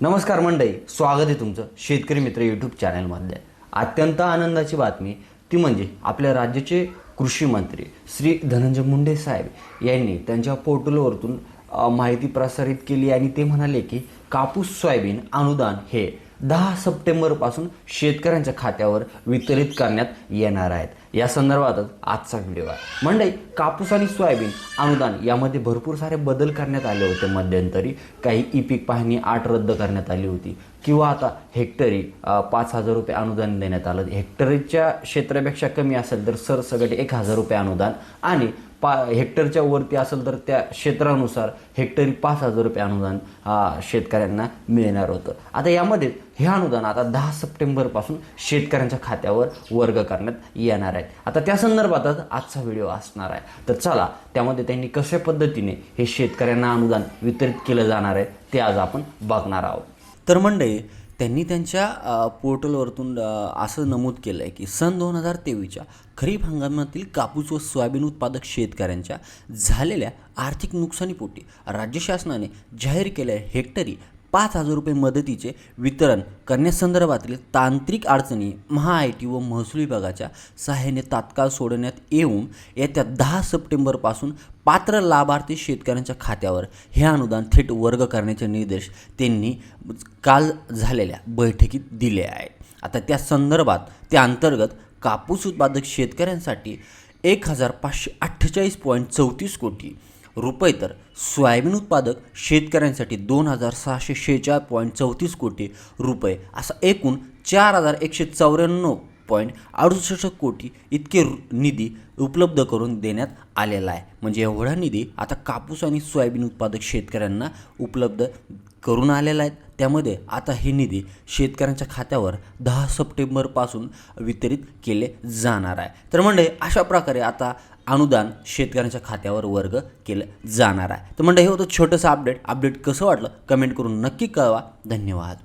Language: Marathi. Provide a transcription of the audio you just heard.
नमस्कार मंडळी स्वागत आहे तुमचं शेतकरी मित्र यूट्यूब चॅनलमधले अत्यंत आनंदाची बातमी ती म्हणजे आपल्या राज्याचे कृषी मंत्री श्री धनंजय मुंडे साहेब यांनी त्यांच्या पोर्टलवरतून माहिती प्रसारित केली आणि ते म्हणाले की कापूस सोयाबीन अनुदान हे दहा सप्टेंबरपासून शेतकऱ्यांच्या खात्यावर वितरित करण्यात येणार आहेत. या संदर्भातच आजचा व्हिडिओ आहे. मंडई कापूस आणि सोयाबीन अनुदान यामध्ये भरपूर सारे बदल करण्यात आले होते. मध्यंतरी काही ई पीक पाहणी आठ रद्द करण्यात आली होती. किंवा आता हेक्टरी पाच हजार रुपये अनुदान देण्यात आलं. हेक्टरीच्या क्षेत्रापेक्षा कमी असेल तर सरसगट एक हजार रुपये अनुदान आणि पा हेक्टरच्या वरती असेल तर त्या क्षेत्रानुसार हेक्टरी पाच हजार रुपये अनुदान शेतकऱ्यांना मिळणार होतं. आता यामध्ये हे अनुदान आता दहा सप्टेंबरपासून शेतकऱ्यांच्या खात्यावर वर्ग करण्यात येणार आहे. आता त्या संदर्भातच आजचा व्हिडिओ असणार आहे. तर चला त्यामध्ये त्यांनी कशा पद्धतीने हे शेतकऱ्यांना अनुदान वितरित केलं जाणार आहे ते आज आपण बघणार आहोत. तर मंडळी त्यांनी त्यांच्या पोर्टलवरतून असं नमूद केलं आहे की सन दोन हजार तेवीसच्या खरीप हंगामातील कापूस व सोयाबीन उत्पादक शेतकऱ्यांच्या झालेल्या आर्थिक नुकसानीपोटी राज्य शासनाने जाहीर केलेल्या हेक्टरी पाच हजार रुपये मदतीचे वितरण करण्यासंदर्भातील तांत्रिक अडचणी महा टी व महसूल विभागाच्या सहाय्याने तात्काळ सोडण्यात येऊन येत्या दहा सप्टेंबरपासून पात्र लाभार्थी शेतकऱ्यांच्या खात्यावर हे अनुदान थेट वर्ग करण्याचे निर्देश त्यांनी काल झालेल्या बैठकीत दिले आहेत. आता त्या संदर्भात त्या अंतर्गत कापूस उत्पादक शेतकऱ्यांसाठी एक हजार पाचशे अठ्ठेचाळीस पॉईंट चौतीस कोटी रुपये तर सोयाबीन उत्पादक शेतकऱ्यांसाठी दोन हजार सहाशे शेहेचाळ पॉईंट चौतीस कोटी रुपये असा एकूण चार हजार एकशे चौऱ्याण्णव पॉईंट अडुसष्ट कोटी इतके रु- निधी उपलब्ध करून देण्यात आलेला आहे. म्हणजे एवढा निधी आता कापूस आणि सोयाबीन उत्पादक शेतकऱ्यांना उपलब्ध करून आलेला आहे. त्यामध्ये आता हे निधी शेतकऱ्यांच्या खात्यावर दहा सप्टेंबरपासून वितरित केले जाणार आहे. तर म्हणजे अशा प्रकारे आता अनुदान शेतकऱ्यांच्या खात्यावर वर्ग केलं जाणार आहे. तर म्हणजे हे होतं छोटंसं अपडेट अपडेट कसं वाटलं? कमेंट करून नक्की कळवा. धन्यवाद.